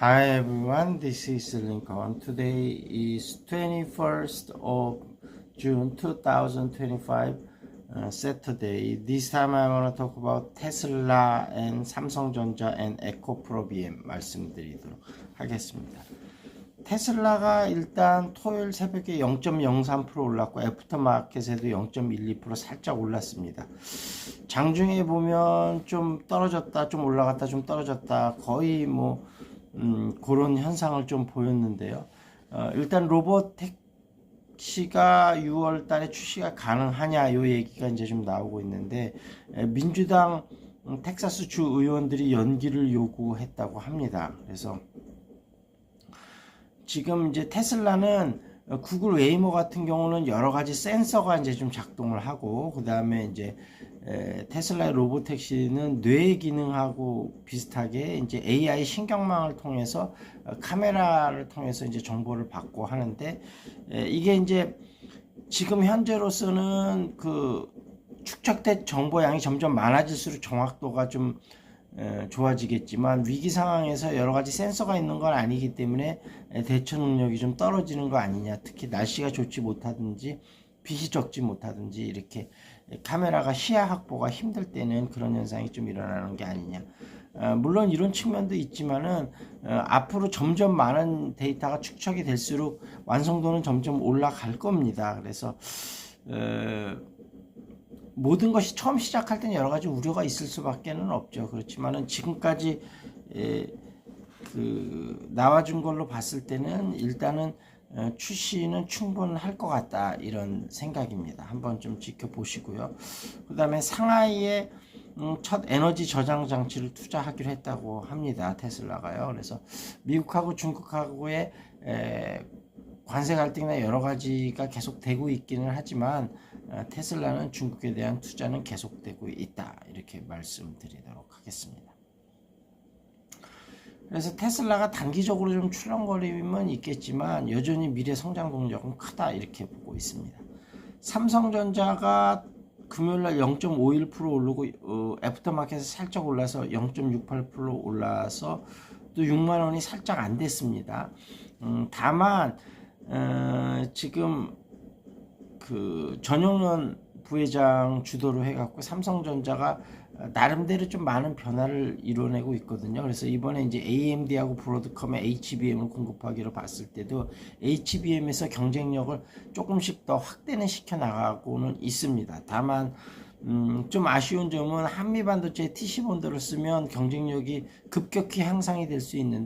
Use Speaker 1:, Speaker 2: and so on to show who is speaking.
Speaker 1: Hi everyone, this is Lincoln. Today is 21st of June 2025, uh, Saturday. This time I want to talk about Tesla and 삼성전자 and 에코프로비엠 말씀드리도록 하겠습니다. 테슬라가 일단 토요일 새벽에 0.03% 올랐고 애프터마켓에도 0.12% 살짝 올랐습니다. 장중에 보면 좀 떨어졌다, 좀 올라갔다, 좀 떨어졌다, 거의 뭐 음, 그런 현상을 좀 보였는데요. 어, 일단 로봇 택시가 6월 달에 출시가 가능하냐 요 얘기가 이제 좀 나오고 있는데 에, 민주당 음, 텍사스 주 의원들이 연기를 요구했다고 합니다. 그래서 지금 이제 테슬라는 어, 구글 웨이모 같은 경우는 여러 가지 센서가 이제 좀 작동을 하고 그 다음에 이제 에, 테슬라의 로봇 택시는 뇌 기능하고 비슷하게 이제 AI 신경망을 통해서 어, 카메라를 통해서 이제 정보를 받고 하는데 에, 이게 이제 지금 현재로서는 그 축적된 정보 양이 점점 많아질수록 정확도가 좀 에, 좋아지겠지만 위기 상황에서 여러 가지 센서가 있는 건 아니기 때문에 에, 대처 능력이 좀 떨어지는 거 아니냐. 특히 날씨가 좋지 못하든지 빛이 적지 못하든지 이렇게 카메라가 시야 확보가 힘들 때는 그런 현상이 좀 일어나는 게 아니냐. 어, 물론 이런 측면도 있지만은 어, 앞으로 점점 많은 데이터가 축적이 될수록 완성도는 점점 올라갈 겁니다. 그래서 어, 모든 것이 처음 시작할 때는 여러 가지 우려가 있을 수밖에는 없죠. 그렇지만은 지금까지 에, 그 나와준 걸로 봤을 때는 일단은 어, 출시는 충분할 것 같다 이런 생각입니다. 한번 좀 지켜보시고요. 그 다음에 상하이에 음, 첫 에너지 저장 장치를 투자하기로 했다고 합니다. 테슬라가요. 그래서 미국하고 중국하고의 에, 관세 갈등이나 여러 가지가 계속되고 있기는 하지만 어, 테슬라는 중국에 대한 투자는 계속되고 있다 이렇게 말씀드리도록 하겠습니다. 그래서 테슬라가 단기적으로 좀 출렁거림은 있겠지만 여전히 미래 성장 동력은 크다 이렇게 보고 있습니다. 삼성전자가 금요일날 0.51% 오르고 어, 애프터마켓에 살짝 올라서 0.68% 올라서 또 6만 원이 살짝 안 됐습니다. 음, 다만 어, 지금 그 전용년 부회장 주도로 해갖고 삼성전자가 나름대로 좀 많은 변화를 이뤄내고 있거든요. 그래서 이번에 이제 AMD하고 브로드컴의 HBM을 공급하기로 봤을 때도 HBM에서 경쟁력을 조금씩 더 확대는 시켜 나가고는 있습니다. 다만 음, 좀 아쉬운 점은 한미 반도체 TC 본드를 쓰면 경쟁력이 급격히 향상이 될 수 있는